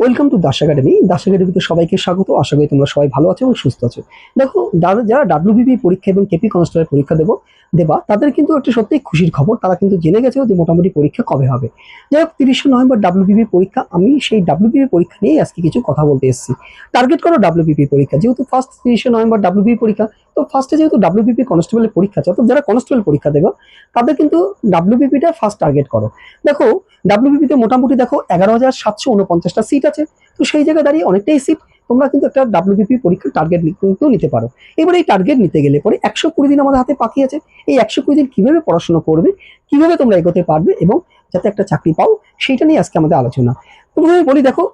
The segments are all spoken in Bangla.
Welcome to Das academy Das একাডেমিতে সবাইকে স্বাগত। আশা করি তোমরা সবাই ভালো আছো এবং সুস্থ আছো। দেখো, যারা ডাব্লিউবিপি পরীক্ষা এবং কেপি কনস্টেবলের পরীক্ষা দেবো, দেবা, তাদের কিন্তু একটা সত্যিই খুশির খবর। তারা কিন্তু জেনে গেছে যে মোটামুটি পরীক্ষা কবে হবে। যাই হোক, তিরিশে নভেম্বর ডাব্লিউবিপি পরীক্ষা। আমি সেই ডাব্লিউবিপি পরীক্ষা নিয়েই আজকে কিছু কথা বলতে এসেছি। টার্গেট করো ডাব্লিউবিপি পরীক্ষা। যেহেতু ফার্স্ট তিরিশে নভেম্বর ডাব্লিউবিপি পরীক্ষা তো ফার্স্টে যেহেতু ডাব্লিউবিপি কনস্টেবলের পরীক্ষা আছে, অর্থাৎ যারা কনস্টেবল পরীক্ষা দেবে, তাদের কিন্তু ডাব্লিউবিপিটা ফার্স্ট টার্গেট করো। দেখো ডাব্লিউবিপিতে মোটামুটি দেখো এগারো হাজার সাতশো উনপঞ্চাশটা সিট আছে, তো সেই জায়গায় দাঁড়িয়ে অনেকটাই সিট তোমরা কিন্তু একটা ডাব্লিউবিপি পরীক্ষার টার্গেট কিন্তু নিতে পারো। এবার এই টার্গেট নিতে গেলে পরে একশো কুড়ি দিন আমাদের হাতে বাকি আছে। এই একশো কুড়ি দিন কীভাবে পড়াশোনা করবে, কীভাবে তোমরা এগোতে পারবে এবং যাতে একটা চাকরি পাও, সেইটা নিয়ে আজকে আমাদের আলোচনা। তো বলি, দেখো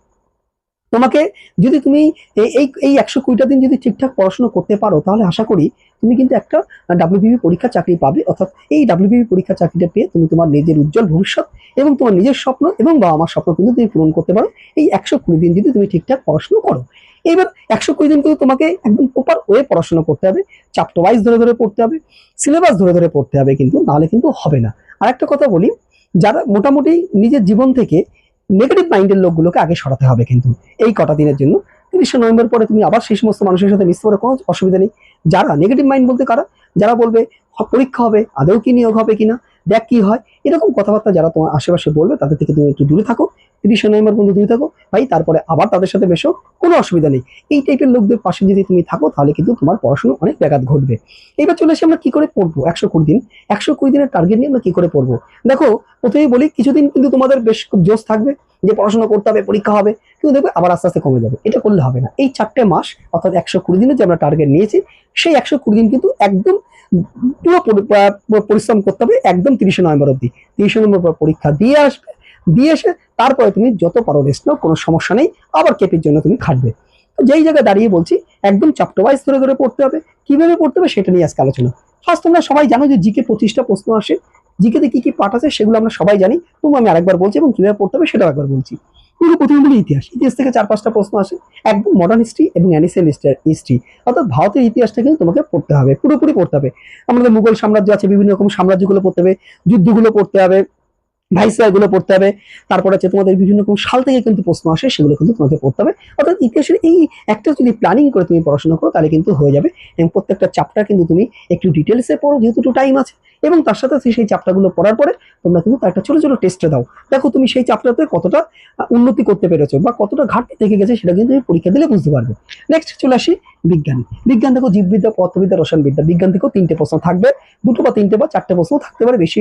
তোমাকে যদি তুমি এই- এই একশো কুড়িটা দিন যদি ঠিকঠাক পড়াশোনা করতে পারো, তাহলে আশা করি তুমি কিন্তু একটা ডাব্লিউবিপি পরীক্ষা চাকরি পাবে। অর্থাৎ এই ডাব্লিউবিপি পরীক্ষা চাকরিটা পেয়ে তুমি তোমার নিজের উজ্জ্বল ভবিষ্যৎ এবং তোমার নিজের স্বপ্ন এবং বাবা মার স্বপ্ন কিন্তু তুমি পূরণ করতে পারো। এই একশো কুড়ি দিন যদি তুমি ঠিকঠাক পড়াশোনা করো। এইবার একশো কুড়ি দিন কিন্তু তোমাকে একদম প্রপার ওয়ে পড়াশোনা করতে হবে। চ্যাপ্টার ওয়াইজ ধরে ধরে পড়তে হবে। সিলেবাস ধরে ধরে পড়তে হবে কিন্তু, নাহলে কিন্তু হবে না। আর একটা কথা বলি, যারা মোটামুটি নিজের জীবন থেকে নেগেটিভ মাইন্ডের লোকগুলোকে আগে সরাতে হবে কিন্তু এই কটা দিনের জন্য। তিরিশে নভেম্বর পরে তুমি আবার সেই সমস্ত মানুষের সাথে মিস করে কোনো অসুবিধা নেই। যারা নেগেটিভ মাইন্ড বলতে কারা? যারা বলবে পরীক্ষা হবে, আদৌ কি নিয়োগ হবে কিনা? দেখ কি হয়। এরকম কথাবার্তা যারা তোমার আশেপাশে বলবে, তাদের থেকে তুমি একটু দূরে থাকো, তিরিশে নভেম্বর পর্যন্ত দূরে থাকো। ভাই, তারপরে আবার তাদের সাথে বেশো কোনো অসুবিধা নেই। এই টাইপের লোকদের পাশে যদি তুমি থাকো, তাহলে কিন্তু তোমার পড়াশোনা অনেক ব্যাঘাত ঘটবে। এবার চলে আসি আমরা কি করে পড়ব? একশো কুড়ি দিন। একশো কুড়ি দিনের টার্গেট নিয়ে আমরা কি করে পড়ব? দেখো, প্রথমেই বলি, কিছুদিন কিন্তু তোমাদের বেশ খুব জোশ থাকবে যে পড়াশোনা করতে হবে, পরীক্ষা হবে, কিন্তু দেখবে আবার আস্তে আস্তে কমে যাবে। এটা করলে হবে না। এই চারটে মাস, অর্থাৎ একশো কুড়ি দিনের যে আমরা টার্গেট নিয়েছি, সেই একশো কুড়ি দিন কিন্তু একদম পুরো পরিশ্রম করতে হবে একদম তিরিশে নভেম্বর অব্দি তিরিশে নম্বর পর পরীক্ষা দিয়ে আসবে। দিয়ে এসে তারপরে তুমি যত পারো রেস্ট নাও, কোনো সমস্যা নেই। আবার কেপির জন্য তুমি খাটবে। যেই জায়গায় দাঁড়িয়ে বলছি, একদম চ্যাপ্টার ওয়াইজ ধরে ধরে পড়তে হবে। কীভাবে পড়তে হবে সেটা নিয়ে আজকে আলোচনা। ফার্স্ট তোমরা সবাই জানো যে জিকে পঁচিশটা প্রশ্ন আসে। জিকেতে কি কি পাঠ আছে সেগুলো আমরা সবাই জানি। তবু আমি আরেকবার বলছি এবং কীভাবে পড়তে হবে সেটাও একবার বলছি। পুরো প্রথমে ইতিহাস। ইতিহাস থেকে চার, পাঁচটা প্রশ্ন আসে। একদম মডার্ন হিস্ট্রি এবং অ্যানিসিয়ান হিস্ট্রি অর্থাৎ ভারতের ইতিহাসটা কিন্তু তোমাকে পড়তে হবে, পুরোপুরি পড়তে হবে। আমাদের মুঘল সাম্রাজ্য আছে, বিভিন্ন রকম সাম্রাজ্যগুলো পড়তে হবে, যুদ্ধগুলো পড়তে হবে। ভাইসরয়গুলো পড়তে হবে। তারপরে হচ্ছে তোমাদের বিভিন্ন রকম সাল থেকে কিন্তু প্রশ্ন আসে, সেগুলো কিন্তু তোমাকে পড়তে হবে। অর্থাৎ ইতিহাসের এই একটা যদি প্ল্যানিং করে তুমি পড়াশোনা করো, তাহলে কিন্তু হয়ে যাবে। এবং প্রত্যেকটা চ্যাপ্টার কিন্তু তুমি একটু ডিটেলসে পড়ো, যেহেতু একটু টাইম আছে। এবং তার সাথে সেই চ্যাপ্টারগুলো পড়ার পরে তোমরা কিন্তু তার একটা ছোটো ছোটো টেস্টে দাও। দেখো তুমি সেই চ্যাপ্টারতে কতটা উন্নতি করতে পেরেছ বা কতটা ঘাটতি থেকে গেছে সেটা কিন্তু তুমি পরীক্ষা দিলে বুঝতে পারবে। নেক্সট চলে আসি বিজ্ঞান। বিজ্ঞান দেখো জীববিদ্যা, পদার্থবিদ্যা, রসায়নবিদ্যা। বিজ্ঞান থেকেও তিনটে প্রশ্ন থাকবে। দুটো বা তিনটে বা চারটে প্রশ্ন থাকতে পারে। বেশি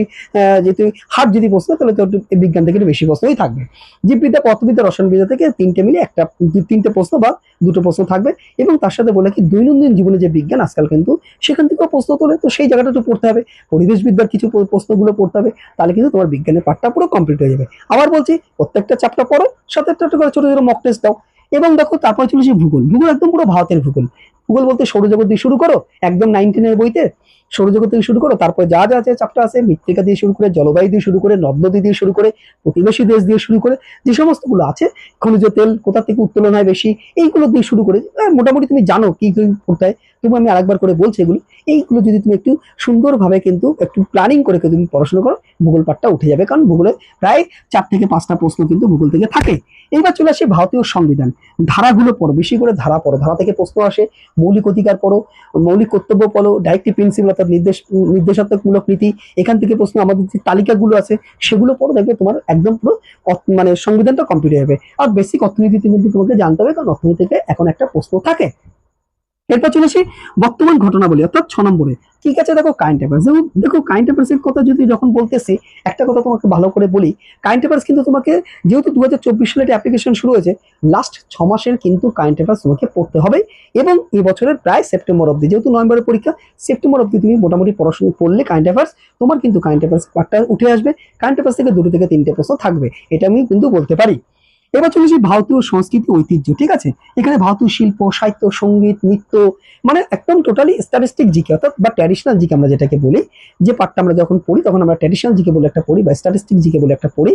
যেহেতু হার্ড যদি প্রশ্ন তাহলে তো একটু বিজ্ঞান থেকে বেশি প্রশ্নই থাকবে। জীববিদ্যা পদার্থবিদ্যা রসায়নবিদ্যা থেকে তিনটে মিলে একটা তিনটে প্রশ্ন বা দুটো প্রশ্ন থাকবে এবং তার সাথে বলে কি দৈনন্দিন জীবনে যে বিজ্ঞান আজকাল কিন্তু সেখান থেকেও প্রশ্ন তোলে। তো সেই জায়গাটা একটু পড়তে হবে, পরিবেশবিদ্যার কিছু প্রশ্নগুলো পড়তে হবে, তাহলে কিন্তু তোমার বিজ্ঞানের পাঠটা পুরো কমপ্লিট হয়ে যাবে। আবার বলছি, প্রত্যেকটা চ্যাপ্টার পড়ো, সাথে একটা একটা করে ছোটো ছোটো মক টেস্ট দাও। এবং দেখো তারপরে চলে আসি ভূগোল। ভূগোল একদম পুরো ভারতের ভূগোল। ভূগোল বলতে সৌরজগৎ দিয়ে শুরু করো, একদম নাইনটিনের বইতে। সৌরজগৎ থেকে শুরু করো, তারপরে যা যা আছে চ্যাপ্টার আছে, মৃত্তিকা দিয়ে শুরু করে, জলবায়ু দিয়ে শুরু করে, নদ নদী দিয়ে শুরু করে, প্রতিবেশী দেশ দিয়ে শুরু করে, যে সমস্তগুলো আছে, খনিজ তেল কোথা থেকে উত্তোলন হয় বেশি, এইগুলো দিয়ে শুরু করে মোটামুটি তুমি জানো কি কি হয় তবু আমি আরেকবার করে বলছি এগুলো, এইগুলো যদি তুমি একটু সুন্দরভাবে কিন্তু একটু প্ল্যানিং করে তুমি পড়াশোনা করো, ভূগোল পাঠটা উঠে যাবে, কারণ ভূগোলে প্রায় চার থেকে পাঁচটা প্রশ্ন কিন্তু ভূগোল থেকে থাকে। এইবার চলে আসে ভারতীয় সংবিধান। ধারাগুলো পড়ো, বেশি করে ধারা পড়ো, ধারা থেকে প্রশ্ন আসে, মৌলিক অধিকার পড়ো, মৌলিক কর্তব্য পড়ো ডাইরেক্টিভ প্রিন্সিপাল অর্থাৎ নির্দেশ, নির্দেশাত্মকমূলক নীতি, এখান থেকে প্রশ্ন আমাদের যে তালিকাগুলো আছে, সেগুলো পরে দেখবে তোমার একদম পুরো মানে সংবিধানটা কমপ্লিট হবে আর বেসিক অর্থনীতিতে কিন্তু তোমাকে জানতে হবে, কারণ অর্থনীতিতে এখন একটা প্রশ্ন থাকে। এরপর চলে আসি বর্তমান ঘটনাবলী, অর্থাৎ ছ নম্বরে। ঠিক আছে, দেখো কারেন্ট অ্যাফেয়ার্স যেমন দেখো কারেন্ট অ্যাফেয়ার্সের কথা যদি যখন বলতেছি, একটা কথা তোমাকে ভালো করে বলি কারেন্ট অ্যাফেয়ার্স কিন্তু তোমাকে, যেহেতু দু হাজার চব্বিশ সালে অ্যাপ্লিকেশন শুরু হয়েছে লাস্ট ছ মাসের কিন্তু কারেন্ট অ্যাফেয়ার্স তোমাকে পড়তে হবে এবং এই বছরের প্রায় সেপ্টেম্বর অবধি, যেহেতু নভেম্বরের পরীক্ষা, সেপ্টেম্বর অবধি তুমি মোটামুটি পড়াশোনা করলে কারেন্ট অ্যাফেয়ার্স তোমার কিন্তু কারেন্ট অ্যাফেয়ার্স পার্টটা উঠে আসবে। কারেন্ট অ্যাফেয়ার্স থেকে দুটো থেকে তিনটে প্রশ্ন থাকবে, এটা আমি কিন্তু বলতে পারি। এবার চলে আসি ভারতীয় সংস্কৃতি ঐতিহ্য, ঠিক আছে? এখানে ভারতীয় শিল্প, সাহিত্য, সংগীত, নৃত্য মানে একদম টোটালি স্ট্যাটিস্টিক জিকে, অর্থাৎ বা ট্র্যাডিশনাল জিকে আমরা যেটাকে বলি, যে পার্টটা আমরা যখন পড়ি, তখন আমরা ট্র্যাডিশনাল জিকে বলে একটা পড়ি বা স্ট্যাটিস্টিক জিকে বলে একটা পড়ি,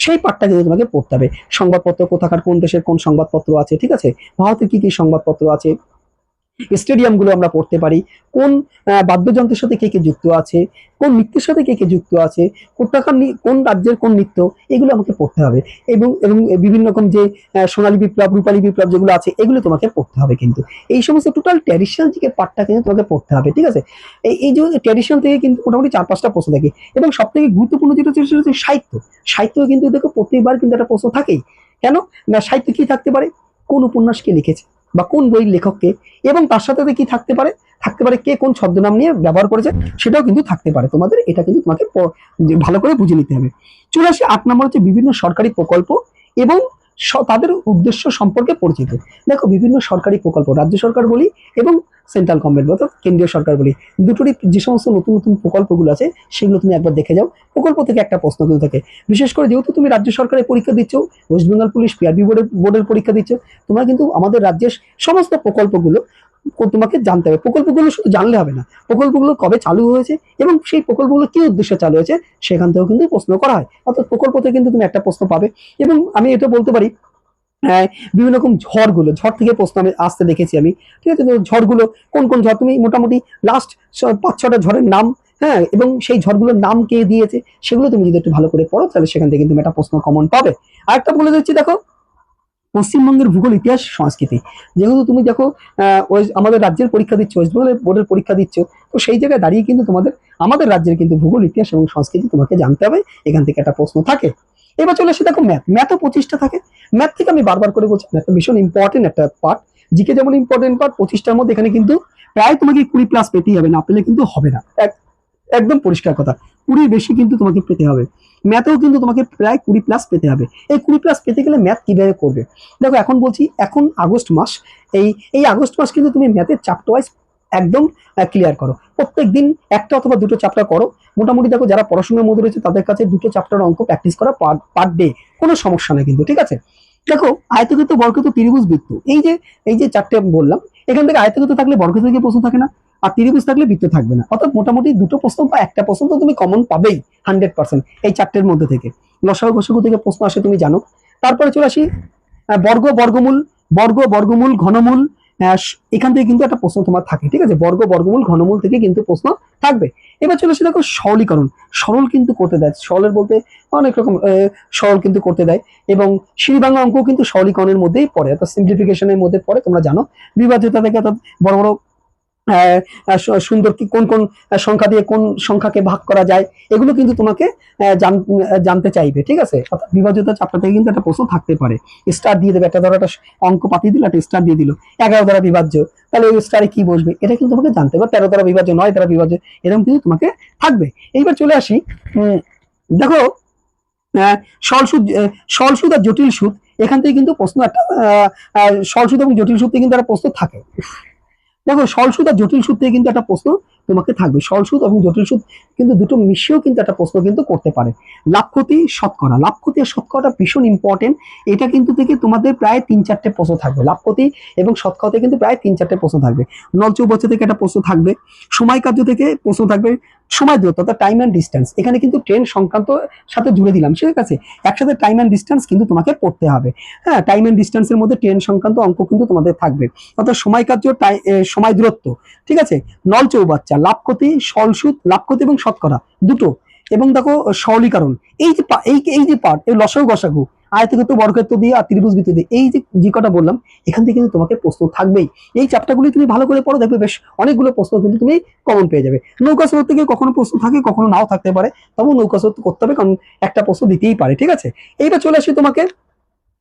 সেই পার্টটা কিন্তু তোমাকে পড়তে হবে। সংবাদপত্র কোথাকার, কোন দেশের কোন সংবাদপত্র আছে, ঠিক আছে? ভারতের কি কি সংবাদপত্র আছে? স্টেডিয়ামগুলো আমরা পড়তে পারি। কোন বাদ্যযন্ত্রের সাথে কে কে যুক্ত আছে? কোন নৃত্যের সাথে কে কে যুক্ত আছে? কোথাকার কোন রাজ্যের কোন নৃত্য? এগুলো আমাকে পড়তে হবে। এবং এবং বিভিন্ন রকম যে সোনালী বিপ্লব, রূপালী বিপ্লব যেগুলো আছে, এগুলো তোমাকে পড়তে হবে কিন্তু। এই সমস্ত টোটাল ট্র্যাডিশনাল যে পার্টটা কিন্তু তোমাকে পড়তে হবে, ঠিক আছে? এই যে ট্র্যাডিশনাল থেকে কিন্তু মোটামুটি চার পাঁচটা প্রশ্ন থাকে। এবং সব থেকে গুরুত্বপূর্ণ যেটা হচ্ছে, সেটা হচ্ছে সাহিত্য। সাহিত্য কিন্তু দেখো প্রতিবার কিন্তু একটা প্রশ্ন থাকেই। কেন? না, সাহিত্য কি থাকতে পারে? কোন উপন্যাস কে লিখেছে? বা কোন বইয়ের লেখককে এবং তার সাথে কি থাকতে পারে? থাকতে পারে কে কোন ছদ্মনাম নিয়ে ব্যবহার করেছে? সেটাও কিন্তু থাকতে পারে। তোমাদের এটা কিন্তু তোমাকে ভালো করে বুঝে নিতে হবে। চলে আসি আট নম্বর হচ্ছে বিভিন্ন সরকারি প্রকল্প এবং তাদের উদ্দেশ্য সম্পর্কে পরিচিত। দেখো, বিভিন্ন সরকারি প্রকল্প, রাজ্য সরকার বলি এবং সেন্ট্রাল গভর্নমেন্ট অর্থাৎ কেন্দ্রীয় সরকার বলি, দুটোরই যে সমস্ত নতুন নতুন প্রকল্পগুলো আছে, সেগুলো তুমি একবার দেখে যাও। প্রকল্প থেকে একটা প্রশ্ন কিন্তু থাকে। বিশেষ করে যেহেতু তুমি রাজ্য সরকারের পরীক্ষা দিচ্ছ ওয়েস্ট বেঙ্গল পুলিশ পিআরবি বোর্ডের বোর্ডের পরীক্ষা দিচ্ছ, তোমরা কিন্তু আমাদের রাজ্যের সমস্ত প্রকল্পগুলো তোমাকে জানতে হবে। প্রকল্পগুলো শুধু জানলে হবে না। প্রকল্পগুলো কবে চালু হয়েছে এবং সেই প্রকল্পগুলো কি উদ্দেশ্যে চালু হয়েছে সেখান থেকেও কিন্তু প্রশ্ন করা হয়। অর্থাৎ প্রকল্প থেকে কিন্তু তুমি একটা প্রশ্ন পাবে এবং আমি এটা বলতে পারি আহ, বিভিন্ন রকম ঝড়গুলো ঝড় থেকে প্রশ্ন আমি আসতে দেখেছি আমি। ঠিক আছে ঝড়গুলো কোন কোন ঝড়? তুমি মোটামুটি লাস্ট পাঁচ ছটা ঝড়ের নাম হ্যাঁ এবং সেই ঝড়গুলোর নাম কে দিয়েছে সেগুলো তুমি যদি একটু ভালো করে পড়ো তাহলে সেখান থেকে তুমি একটা প্রশ্ন কমন পাবে। আরেকটা বলে দিচ্ছি দেখো পশ্চিমবঙ্গের ভূগোল, ইতিহাস, সংস্কৃতি। যেহেতু তুমি দেখো আমাদের রাজ্যের পরীক্ষা দিচ্ছ ওয়েস্ট বেঙ্গলের বোর্ডের পরীক্ষা দিচ্ছ, তো সেই জায়গায় দাঁড়িয়ে কিন্তু তোমাদের, আমাদের রাজ্যের কিন্তু ভূগোল, ইতিহাস এবং সংস্কৃতি তোমাকে জানতে হবে। এখান থেকে একটা প্রশ্ন থাকে। এবার চলে আসে দেখো ম্যাথ ম্যাথও পঁচিশটা থাকে। ম্যাথ থেকে আমি বারবার করে বলছি ম্যাথ ভীষণ ইম্পর্টেন্ট একটা পার্ট জিকে যেমন ইম্পর্টেন্ট পার্ট পঁচিশটার মধ্যে এখানে কিন্তু প্রায় তোমাকে কুড়ি প্লাস পেতেই হবে, না পেলে কিন্তু হবে না। এক- একদম পরিষ্কার কথা। কুড়ির বেশি কিন্তু তোমাকে পেতে হবে। ম্যাথেও কিন্তু তোমাকে প্রায় কুড়ি প্লাস পেতে হবে। এই কুড়ি প্লাস পেতে গেলে ম্যাথ কীভাবে করবে? দেখো, এখন বলছি, এখন আগস্ট মাস, এই এই আগস্ট মাস কিন্তু তুমি ম্যাথের চ্যাপ্টার ওয়াইজ একদম ক্লিয়ার করো। প্রত্যেক দিন একটা অথবা দুটো চ্যাপ্টার করো। মোটামুটি দেখো, যারা পড়াশোনার মধ্যে রয়েছে, তাদের কাছে দুটো চ্যাপ্টার অঙ্ক প্র্যাকটিস করা পার ডে কোনো সমস্যা নেই কিন্তু, ঠিক আছে? দেখো, আয়তক্ষেত্র বর্গক্ষেত্র ত্রিভুজ বৃত্ত। এই যে এই যে চারটে বললাম, এখান থেকে আয়তক্ষেত্র থাকলে বর্গক্ষেত্র থেকে প্রশ্ন থাকে না। আর ত্রিভুজ থাকলে বৃত্ত থাকবে না। অর্থাৎ মোটামুটি দুটো প্রশ্ন বা একটা প্রশ্ন তো তুমি কমন পাবেই হান্ড্রেড পার্সেন্ট এই চারটের মধ্যে থেকে। লসাগু ঘষাগু থেকে প্রশ্ন আসে, তুমি জানো। তারপরে চলে আসি বর্গ, বর্গমূল বর্গ, বর্গমূল, ঘনমূল এখান থেকে কিন্তু একটা প্রশ্ন তোমার থাকে, ঠিক আছে? বর্গ, বর্গমূল, ঘনমূল থেকে কিন্তু প্রশ্ন থাকবে। এবার চলে আসি দেখো সরলীকরণ। সরল কিন্তু করতে দেয়। সরলের বলতে অনেক রকম সরল কিন্তু করতে দেয় এবং সিঁড়িভাঙা অঙ্ক কিন্তু সরলীকরণের মধ্যেই পড়ে, অর্থাৎ সিম্পলিফিকেশনের মধ্যে পড়ে, তোমরা জানো। বিভাজ্যতা থেকে অর্থাৎ বড় বড় সুন্দর কি কোন কোন সংখ্যা দিয়ে কোন সংখ্যাকে ভাগ করা যায়, এগুলো কিন্তু তোমাকে জানতে চাইবে, ঠিক আছে? অর্থাৎ বিভাজ্যতা চাপটা থেকে কিন্তু একটা প্রশ্ন থাকতে পারে। স্টার দিয়ে দেবে, একটা ধরো একটা অঙ্ক পাঠিয়ে দিল, একটা স্টার দিয়ে দিল, এগারো দ্বারা বিভাজ্য, তাহলে ওই স্টারে কি বসবে? এটা কিন্তু তোমাকে জানতে হবে, তেরো দ্বারা বিভাজ্য, নয় দ্বারা বিভাজ্য, এরকম কিন্তু তোমাকে থাকবে। এইবার চলে আসি দেখো সরল সুদ সুদ আর জটিল সুদ, এখান থেকে কিন্তু প্রশ্ন একটা সরল সুদ এবং জটিল সুদ থেকে কিন্তু একটা প্রশ্ন থাকে। দেখো সরল আর জটিল থেকে কিন্তু একটা প্রশ্ন তোমাকে থাকবে। সরল সুদ এবং জটিল সুদ কিন্তু দুটো মিশিয়েও কিন্তু একটা প্রশ্ন কিন্তু করতে পারে। লাভ ক্ষতি শতকরা। লাভ ক্ষতি আর শতকরাটা ভীষণ ইম্পর্টেন্ট এটা কিন্তু থেকে তোমাদের প্রায় তিন চারটে প্রশ্ন থাকবে। লাভ ক্ষতি এবং শতকরাতে কিন্তু প্রায় তিন চারটে প্রশ্ন থাকবে। নল চৌবাচ্চা থেকে একটা প্রশ্ন থাকবে। সময় কার্য থেকে প্রশ্ন থাকবে। সময় দূরত্ব অর্থাৎ টাইম অ্যান্ড ডিস্টেন্স এখানে কিন্তু ট্রেন সংক্রান্ত সাথে জুড়ে দিলাম ঠিক আছে? একসাথে টাইম অ্যান্ড ডিস্টেন্স কিন্তু তোমাকে পড়তে হবে। হ্যাঁ টাইম অ্যান্ড ডিস্টেন্সের মধ্যে ট্রেন সংক্রান্ত অঙ্ক কিন্তু তোমাদের থাকবে। অর্থাৎ সময় কার্য টাই- এ, সময় দূরত্ব। ঠিক আছে? নল চৌবাচ্চা লাভ ক্ষতি সলসুদ লাভ ক্ষতি এবং শতকরা দুটো। এবং দেখো, সরলীকরণ। এই যে এই এই যে পার্ট এই লসাগু, গসাগু, আয়তক্ষেত্র, বর্গক্ষেত্র দিয়ে আর ত্রিভুজ বৃত্ত দিয়ে, এই যে যে কটা বললাম, এখান থেকে কিন্তু তোমাকে প্রশ্ন থাকবেই। এই চ্যাপ্টারগুলি তুমি ভালো করে পড়ো, দেখবে বেশ অনেকগুলো প্রশ্ন কিন্তু তুমি কমন পেয়ে যাবে। নৌকা স্রোত থেকে কখনো প্রশ্ন থাকে, কখনো নাও থাকতে পারে। তবু নৌকা স্রোত করতে হবে, কারণ একটা প্রশ্ন দিতেই পারে, ঠিক আছে? এইবার চলে আসি তোমাকে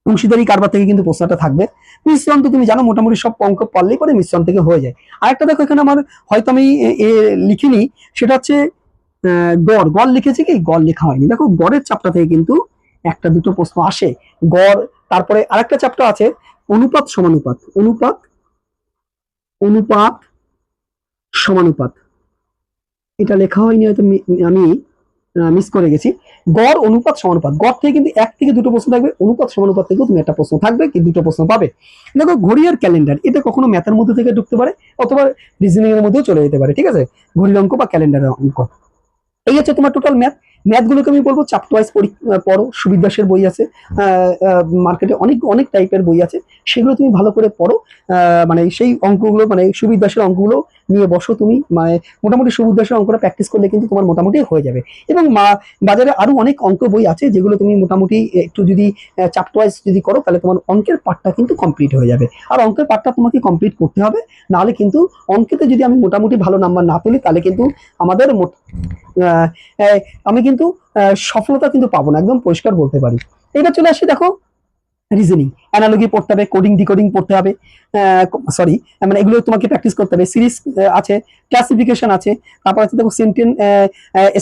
অংশীদারি কারবার থেকে কিন্তু প্রশ্নটা থাকবে। মিশ্রণ তো তুমি জানো মোটামুটি সব অঙ্ক পারলেই পরে মিশ্রণ থেকে হয়ে যায়। আরেকটা দেখো, এখানে আমার হয়তো আমি লিখিনি, সেটা হচ্ছে গড়। গড় লিখেছি কি? গড় লেখা হয়নি। দেখো, গড়ের চাপটা থেকে কিন্তু একটা, দুটো প্রশ্ন আসে। গড়, তারপরে আরেকটা চ্যাপ্টার আছে, অনুপাত সমানুপাত অনুপাত। অনুপাত সমানুপাত এটা লেখা হয়নি হয়তো আমি। মিস করে গেছি। গড়, অনুপাত, সমানুপাত। গড় থেকে কিন্তু এক থেকে দুটো প্রশ্ন থাকবে, অনুপাত, সমানুপাত থেকেও তুমি একটা প্রশ্ন থাকবে, কি দুটো প্রশ্ন পাবে। দেখো, ঘড়িয়ার ক্যালেন্ডার এটা কখনো ম্যাথের মধ্যে থেকে ঢুকতে পারে, অথবা রিজনিং এর মধ্যেও চলে যেতে পারে, ঠিক আছে? ঘড়ির অঙ্ক বা ক্যালেন্ডারের অঙ্ক। এই হচ্ছে তোমার টোটাল ম্যাথ ম্যাথগুলোকে আমি বলব চ্যাপ্টার ওয়াইজ পড়ো সুবিদ্যাসের বই আছে মার্কেটে অনেক অনেক টাইপের বই আছে সেগুলো তুমি ভালো করে পড়ো মানে সেই অঙ্কগুলো মানে সুবিদ্যাসের অঙ্কগুলো নিয়ে বসো তুমি মানে মোটামুটি সুবিদ্যাসের অঙ্কটা প্র্যাকটিস করলে কিন্তু তোমার মোটামুটি হয়ে যাবে। এবং মা বাজারে আরও অনেক অঙ্ক বই আছে যেগুলো তুমি মোটামুটি একটু যদি চ্যাপ্টার ওয়াইজ যদি করো তাহলে তোমার অঙ্কের পার্টটা কিন্তু কমপ্লিট হয়ে যাবে। আর অঙ্কের পার্টটা তোমাকে কমপ্লিট করতে হবে নাহলে কিন্তু অঙ্কেতে যদি আমি মোটামুটি ভালো নাম্বার না তুলি তাহলে কিন্তু আমাদের আমি কিন্তু আহ, সফলতা কিন্তু পাবো না একদম পরিষ্কার বলতে পারি। এটা চলে আসি দেখো রিজনিং অ্যানালজি পড়তে হবে কোডিং ডিকোডিং পড়তে হবে সরি মানে এগুলো তোমাকে প্র্যাকটিস করতে হবে। সিরিজ আছে ক্লাসিফিকেশন আছে, তারপর আছে দেখো সেন্টেন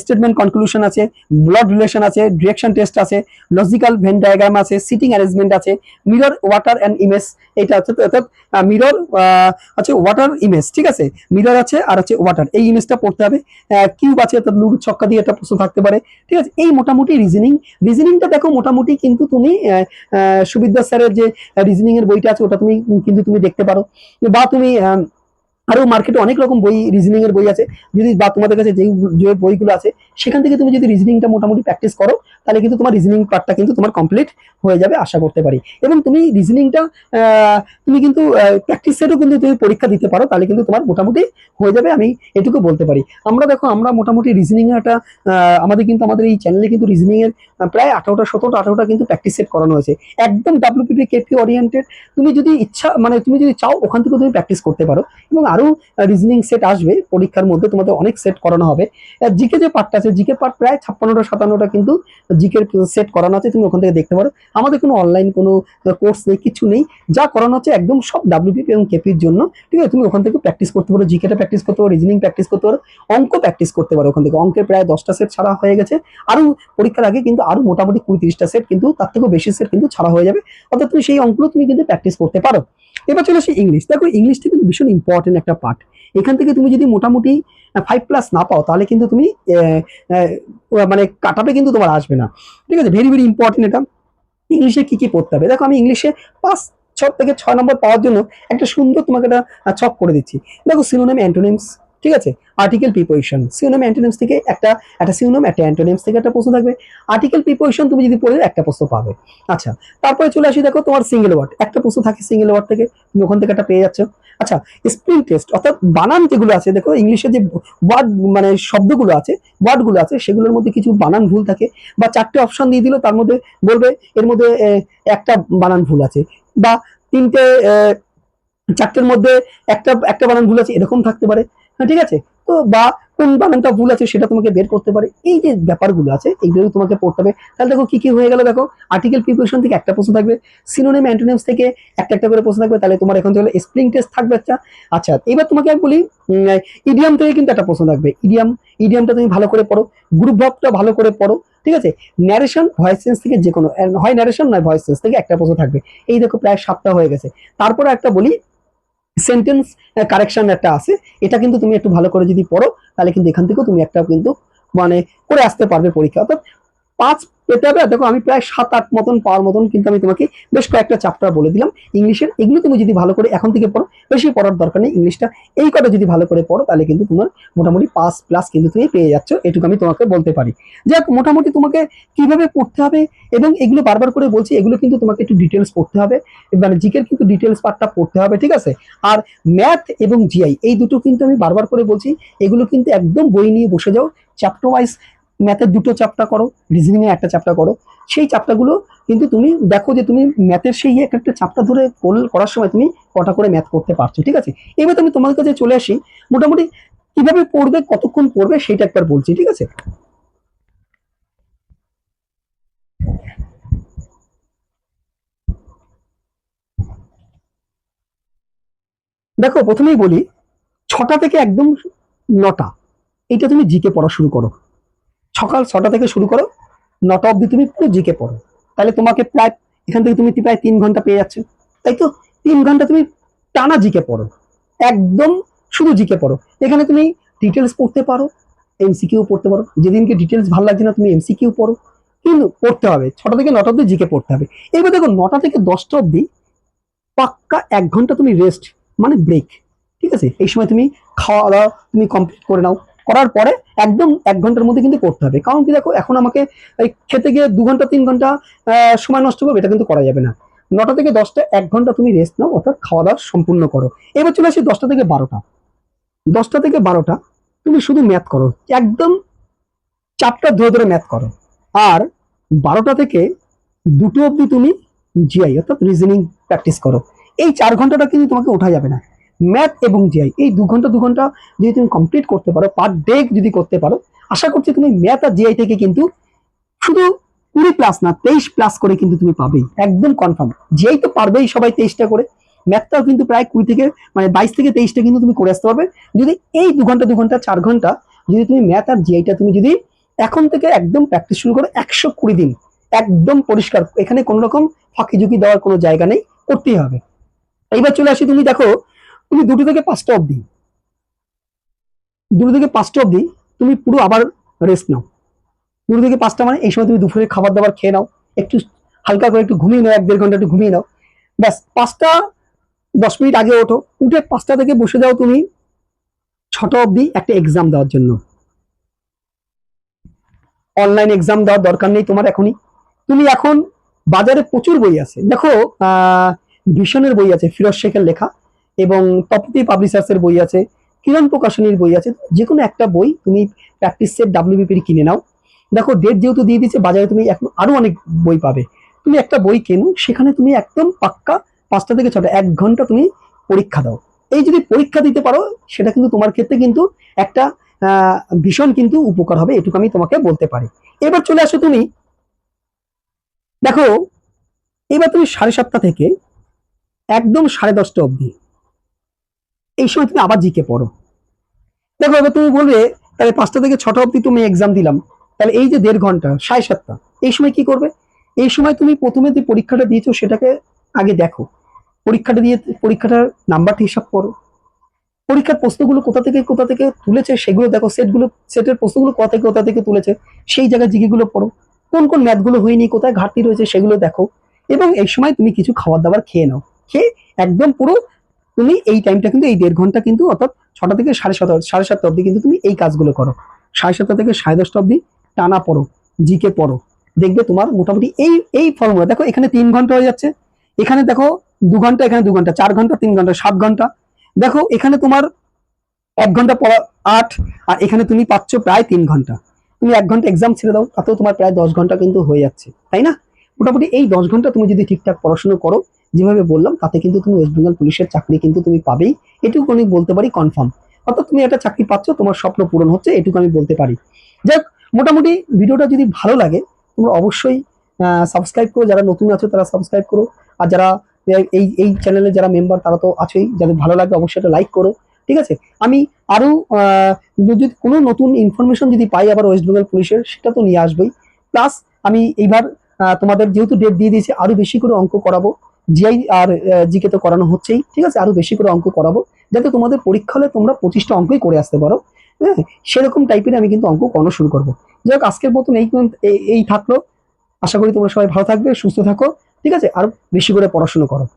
স্টেটমেন্ট কনক্লুশন আছে ব্লড রিলেশন আছে ডিরেকশন টেস্ট আছে লজিক্যাল ভেন ডায়াগ্রাম আছে সিটিং অ্যারেঞ্জমেন্ট আছে মিরর ওয়াটার অ্যান্ড ইমেজ এটা হচ্ছে অর্থাৎ মিরর আছে ওয়াটার ইমেজ ঠিক আছে? মিরর আছে আর হচ্ছে ওয়াটার এই ইমেজটা পড়তে হবে। কিউব আছে, অর্থাৎ লুডু ছক্কা দিয়ে একটা প্রশ্ন থাকতে পারে, ঠিক আছে? এই মোটামুটি রিজনিং রিজনিংটা দেখো মোটামুটি কিন্তু তুমি সুবিদ্যা স্যারের যে রিজনিং এর বইটা আছে, ওটা তুমি কিন্তু তুমি দেখতে পারো। বা তুমি আরও মার্কেটে অনেক রকম বই রিজনিং এর বই আছে। যদি বা তোমাদের কাছে যে বইগুলো আছে, সেখান থেকে তুমি যদি রিজনিংটা মোটামুটি প্র্যাকটিস করো, তাহলে কিন্তু তোমার রিজনিং পার্টটা কিন্তু তোমার কমপ্লিট হয়ে যাবে, আশা করতে পারি। এবং তুমি রিজনিংটা তুমি কিন্তু প্র্যাকটিস সেটও কিন্তু তুমি পরীক্ষা দিতে পারো, তাহলে কিন্তু তোমার মোটামুটি হয়ে যাবে, আমি এটুকু বলতে পারি। আমরা দেখো, আমরা মোটামুটি রিজনিং একটা আমাদের কিন্তু, আমাদের এই চ্যানেলে কিন্তু রিজনিং এর প্রায় আঠারোটা, সতেরোটা, আঠারোটা কিন্তু প্র্যাকটিস সেট করানো হয়েছে। একদম ডাব্লিউপিপি কেপি ওরিয়েন্টেড তুমি যদি ইচ্ছা মানে তুমি যদি চাও, ওখান থেকে তুমি প্র্যাকটিস করতে পারো। এবং আরও রিজনিং সেট আসবে পরীক্ষার মধ্যে, তোমাদের অনেক সেট করানো হবে। জিকে যে পার্টটা আছে জিকে পার্ট প্রায় ছাপ্পান্নটা, সাতান্নটা কিন্তু জিকের সেট করানো আছে, তুমি ওখান থেকে দেখতে পারো। আমাদের কোনো অনলাইন কোনো কোর্স নেই, কিছু নেই। যা করানো হচ্ছে একদম সব ডাব্লিউপিপি এবং কেপির জন্য। ঠিক আছে, তুমি ওখান থেকে প্র্যাকটিস করতে পারো জিকেটা প্র্যাকটিস করতে পারো রিজনিং প্র্যাকটিস করতে পারো, অঙ্ক প্র্যাকটিস করতে পারো ওখান থেকে। অঙ্কের প্রায় দশটা সেট ছাড়া হয়ে গেছে। আরও পরীক্ষার আগে কিন্তু আরও মোটামুটি কুড়ি তিরিশটা সেট কিন্তু তার থেকেও বেশি সেট কিন্তু ছাড়া হয়ে যাবে। অর্থাৎ তুমি সেই অঙ্কগুলো তুমি কিন্তু প্র্যাকটিস করতে পারো। এবার চলে আসি ইংলিশ দেখো ইংলিশটা কিন্তু ভীষণ ইম্পর্টেন্ট একটা পার্ট এখান থেকে তুমি যদি মোটামুটি ফাইভ প্লাস না পাও, তাহলে কিন্তু তুমি মানে কাটাবে কিন্তু তোমার আসবে না। ঠিক আছে? ভেরি ভেরি ইম্পর্টেন্ট এটা। ইংলিশে কি কি পড়তে হবে? দেখো আমি ইংলিশে পাঁচ ছ থেকে ছয় নম্বর পাওয়ার জন্য একটা সুন্দর তোমাকে একটা ছক করে দিচ্ছি। দেখো সিনোনেম অ্যান্টোনিমস ঠিক আছে? আর্টিকেল প্রিপোজিশন সিনোনেম অ্যান্টোনিমস থেকে একটা একটা সিনোনেম একটা অ্যান্টোনিমস থেকে একটা প্রশ্ন থাকবে। আর্টিকেল প্রিপোজিশন তুমি যদি পড়ে একটা প্রশ্ন পাবে। আচ্ছা তারপরে চলে আসি দেখো তোমার সিঙ্গেল ওয়ার্ড একটা প্রশ্ন থাকে সিঙ্গেল ওয়ার্ড থেকে, তুমি ওখান থেকে একটা পেয়ে যাচ্ছ। আচ্ছা স্প্রিং টেস্ট অর্থাৎ বানান যেগুলো আছে, দেখো ইংলিশে যে ওয়ার্ড মানে শব্দগুলো আছে ওয়ার্ডগুলো আছে, সেগুলোর মধ্যে কিছু বানান ভুল থাকে বা চারটে অপশন দিয়ে দিল, তার মধ্যে বলবে, এর মধ্যে একটা বানান ভুল আছে বা তিনটে চারটের মধ্যে একটা একটা বানান ভুল আছে, এরকম থাকতে পারে। ঠিক আছে? তো বা কোন বানানটা ভুল আছে সেটা তোমাকে বের করতে পারে। এই যে ব্যাপারগুলো আছে এইগুলো তোমাকে পড়তে হবে। তাহলে দেখো কি কি হয়ে গেল দেখো? আর্টিকেল প্রিপারেশন থেকে একটা প্রশ্ন থাকবে সিনোনিম অ্যান্টোনিমস থেকে একটা একটা করে প্রশ্ন থাকবে। তাহলে তোমার এখন থেকে স্প্রিং টেস্ট থাকবে একটা আচ্ছা এবার তোমাকে আমি বলি ইডিয়াম থেকে কিন্তু একটা প্রশ্ন থাকবে। ইডিয়াম ইডিয়ামটা তুমি ভালো করে পড়ো গ্রুপ ভাবটা ভালো করে পড়ো, ঠিক আছে? ন্যারেশন ভয়েস সেন্স থেকে যে কোনো হয় ন্যারেশন নয় ভয়েস সেন্স থেকে একটা প্রশ্ন থাকবে। এই দেখো প্রায় সাতটা হয়ে গেছে। তারপরে একটা বলি সেন্টেন্স কারেকশন একটা আছে। এটা কিন্তু তুমি একটু ভালো করে যদি পড়ো, তাহলে কিন্তু এখান থেকেও তুমি একটা কিন্তু মানে করে আসতে পারবে পরীক্ষা। অর্থাৎ পাঁচ পেতে হবে। দেখো, আমি প্রায় সাত আট মতন পাওয়ার মতন কিন্তু আমি তোমাকে বেশ কয়েকটা চ্যাপ্টার বলে দিলাম ইংলিশের। এগুলো তুমি যদি ভালো করে এখন থেকে পড়ো, বেশি পড়ার দরকার নেই ইংলিশটা। এই কটা যদি ভালো করে পড়ো, তাহলে কিন্তু তোমার মোটামুটি পাস প্লাস কিন্তু তুমি পেয়ে যাচ্ছ। এটুকু আমি তোমাকে বলতে পারি। যাক, মোটামুটি তোমাকে কীভাবে পড়তে হবে এবং এগুলো বারবার করে বলছি, এগুলো কিন্তু তোমাকে একটু ডিটেলস পড়তে হবে। মানে জিকের কিন্তু ডিটেলস পার্টটা পড়তে হবে, ঠিক আছে? আর ম্যাথ এবং জিআই এই দুটো কিন্তু আমি বারবার করে বলছি, এগুলো কিন্তু একদম বই নিয়ে বসে যাও। চ্যাপ্টার ওয়াইজ ম্যাথের দুটো চ্যাপ্টার করো রিজনিং এর একটা চ্যাপ্টার করো, সেই চ্যাপ্টারগুলো কিন্তু তুমি দেখো যে তুমি ম্যাথের সেই এক একটা চ্যাপ্টার ধরে করার সময় তুমি কটা করে ম্যাথ করতে পারছ, ঠিক আছে? এবার তুমি তোমাদের কাছে চলে আসি, মোটামুটি কীভাবে পড়বে, কতক্ষণ পড়বে সেটা একবার বলছি, ঠিক আছে? দেখো, প্রথমেই বলি, ছটা থেকে একদম নটা এটা তুমি জিকে পড়া শুরু করো। সকাল ছটা থেকে শুরু করো, নটা অবধি তুমি পুরো জিকে পড়ো। তাহলে তোমাকে প্রায়, এখান থেকে তুমি প্রায় তিন ঘণ্টা পেয়ে যাচ্ছ। তাই তো? তিন ঘণ্টা তুমি টানা জিকে পড়ো। একদম শুধু জিকে পড়ো। এখানে তুমি ডিটেলস পড়তে পারো এমসিকিউ পড়তে পারো। যেদিনকে ডিটেলস ভালো লাগছে না, তুমি এমসিকিউ পড়ো। কিন্তু পড়তে হবে। ছটা থেকে নটা অবধি জিকে পড়তে হবে। এবার দেখো, নটা থেকে দশটা অবধি পাক্কা এক ঘণ্টা তুমি রেস্ট মানে ব্রেক ঠিক আছে? এই সময় তুমি খাওয়া দাওয়া তুমি কমপ্লিট করে নাও। করার পরে একদম এক ঘণ্টার মধ্যে কিন্তু করতে হবে। কারণ কি দেখো, এখন আমাকে খেতে গিয়ে দু ঘণ্টা, তিন ঘণ্টা সময় নষ্ট করবে, এটা কিন্তু করা যাবে না। নটা থেকে দশটা, এক ঘণ্টা তুমি রেস্ট নাও, অর্থাৎ খাওয়া দাওয়া সম্পূর্ণ করো। এবার চলে আসি দশটা থেকে বারোটা। দশটা থেকে বারোটা, তুমি শুধু ম্যাথ করো, একদম চাপটা ধরে ধরে ম্যাথ করো। আর বারোটা থেকে দুটো অবধি তুমি জিআই অর্থাৎ রিজনিং প্র্যাকটিস করো। এই চার ঘন্টাটা কিন্তু তোমাকে ওঠা যাবে না। ম্যাথ এবং জিআই এই দু ঘণ্টা দু ঘণ্টা যদি তুমি কমপ্লিট করতে পারো পার ডে যদি করতে পারো, আশা করছি তুমি ম্যাথ আর জিআই থেকে কিন্তু শুধু কুড়ি প্লাস না, তেইশ প্লাস করে কিন্তু তুমি পাবেই। একদম কনফার্ম জিআই তো পারবেই সবাই তেইশটা করে। ম্যাথটাও কিন্তু প্রায় কুড়ি থেকে মানে বাইশ থেকে তেইশটা কিন্তু তুমি করে আসতে পারবে। যদি এই দু ঘণ্টা দু ঘণ্টা, চার ঘণ্টা যদি তুমি ম্যাথ আর জিআইটা তুমি যদি এখন থেকে একদম প্র্যাকটিস শুরু করো, একশো কুড়ি দিন। একদম পরিষ্কার। এখানে কোনো রকম ফাঁকি ঝুঁকি দেওয়ার কোনো জায়গা নেই, করতেই হবে। এইবার চলে আসি তুমি দেখো তুমি দুটো থেকে পাঁচটা অবধি, দুটো থেকে পাঁচটা অবধি তুমি পুরো আবার রেস্ট নাও। দুটো থেকে পাঁচটা মানে এই সময় তুমি দুপুরে খাবার দাবার খেয়ে নাও, একটু হালকা করে একটু ঘুমিয়ে নাও, এক দেড় ঘণ্টা একটু ঘুমিয়ে নাও। ব্যাস, পাঁচটা, দশ মিনিট আগে ওঠো, উঠে পাঁচটা থেকে বসে যাও তুমি ছটা অবধি একটা এক্সাম দেওয়ার জন্য। অনলাইন এক্সাম দেওয়ার দরকার নেই তোমার এখনই। তুমি এখন বাজারে প্রচুর বই আছে। দেখো ভীষণের বই আছে, ফিরোজ শেখের লেখা। এবং তপতি পাবলিশার্সের বই আছে, কিরণ প্রকাশনীর বই আছে যে কোনো একটা বই তুমি প্র্যাকটিস সেট ডাব্লিউবিপির কিনে নাও। দেখো ডেট যেহেতু দিয়ে দিচ্ছে বাজারে তুমি এখন আরও অনেক বই পাবে। তুমি একটা বই কেনো, সেখানে তুমি একদম পাক্কা পাঁচটা থেকে ছটা, এক ঘণ্টা তুমি পরীক্ষা দাও। এই যদি পরীক্ষা দিতে পারো, সেটা কিন্তু তোমার ক্ষেত্রে কিন্তু একটা ভীষণ কিন্তু উপকার হবে, এটুকু আমি তোমাকে বলতে পারি। এবার চলে আসো তুমি। দেখো, এবার তুমি সাড়ে সাতটা থেকে একদম সাড়ে দশটা অবধি এই সময় তুমি আবার জিকে পড়ো। দেখো, এবার তুমি বলবে, তাহলে পাঁচটা থেকে ছটা অবধি তুমি এক্সাম দিলাম। তাহলে এই যে দেড় ঘণ্টা, সাড়ে সাতটা, এই সময় কি করবে? এই সময় তুমি প্রথমে যে পরীক্ষাটা দিয়েছ, সেটাকে আগে দেখো। পরীক্ষাটা দিয়ে, পরীক্ষাটার নাম্বারটা হিসাব করো। পরীক্ষার প্রশ্নগুলো কোথা থেকে কোথা থেকে তুলেছে, সেগুলো দেখো। সেটগুলো, সেটের প্রশ্নগুলো কোথা থেকে কোথা থেকে তুলেছে, সেই জায়গায় জিকেগুলো পড়ো। কোন কোন ম্যাথগুলো হয়নি, কোথায় ঘাটতি রয়েছে, সেগুলো দেখো। এবং এই সময় তুমি কিছু খাবার দাবার খেয়ে নাও। খেয়ে একদম পুরো তুমি এই টাইমটা কিন্তু এই দেড় ঘণ্টা কিন্তু অর্থাৎ ছটা থেকে সাড়ে সাতটা সাড়ে সাতটা অবধি কিন্তু তুমি এই কাজগুলো করো। সাড়ে সাতটা থেকে সাড়ে দশটা অবধি টানা পড়ো জিকে পড়ো। দেখবে তোমার মোটামুটি এই এই ফর্মুলা দেখো এখানে তিন ঘণ্টা হয়ে যাচ্ছে। এখানে দেখো দু ঘণ্টা, এখানে দু ঘণ্টা, চার ঘণ্টা, তিন ঘণ্টা, সাত ঘণ্টা। দেখো এখানে তোমার এক ঘণ্টা পড়া আট, আর এখানে তুমি পাচ্ছ প্রায় তিন ঘণ্টা। তুমি এক ঘণ্টা এক্সাম ছেড়ে দাও, তাতেও তোমার প্রায় দশ ঘণ্টা কিন্তু হয়ে যাচ্ছে, তাই না? মোটামুটি এই দশ ঘণ্টা তুমি যদি ঠিকঠাক পড়াশোনা করো যেভাবে বললাম তাতে কিন্তু তুমি ওয়েস্ট বেঙ্গল পুলিশের চাকরি কিন্তু তুমি পাবেই। এটুকু আমি বলতে পারি কনফার্ম অর্থাৎ তুমি একটা চাকরি পাচ্ছ তোমার স্বপ্ন পূরণ হচ্ছে এটুকু আমি বলতে পারি। যাক মোটামুটি ভিডিওটা যদি ভালো লাগে তোমরা অবশ্যই সাবস্ক্রাইব করো। যারা নতুন আছো তারা সাবস্ক্রাইব করো। আর যারা এই এই চ্যানেলে যারা মেম্বার তারা তো আছেই। যাদের ভালো লাগে অবশ্যই একটা লাইক করো। ঠিক আছে? আমি আরও আহ, যদি কোনো নতুন ইনফরমেশন যদি পাই আবার ওয়েস্ট বেঙ্গল পুলিশের সেটা তো নিয়ে আসবেই। প্লাস আমি এইবার তোমাদের যেহেতু ডেট দিয়ে দিয়েছি আরও বেশি করে অঙ্ক করাবো। জিআই আর জিকে তো করানো হচ্ছেই। ঠিক আছে? আরও বেশি করে অঙ্ক করাবো। যাতে তোমাদের পরীক্ষা হলে তোমরা পঁচিশটা অঙ্কই করে আসতে পারো। হ্যাঁ? সেরকম টাইপের আমি কিন্তু অঙ্ক করানো শুরু করব। যাই হোক, আজকের মতন এই এই- এই থাকল। আশা করি তোমরা সবাই ভালো থাকবে, সুস্থ থাকো। ঠিক আছে? আর বেশি করে পড়াশোনা করো।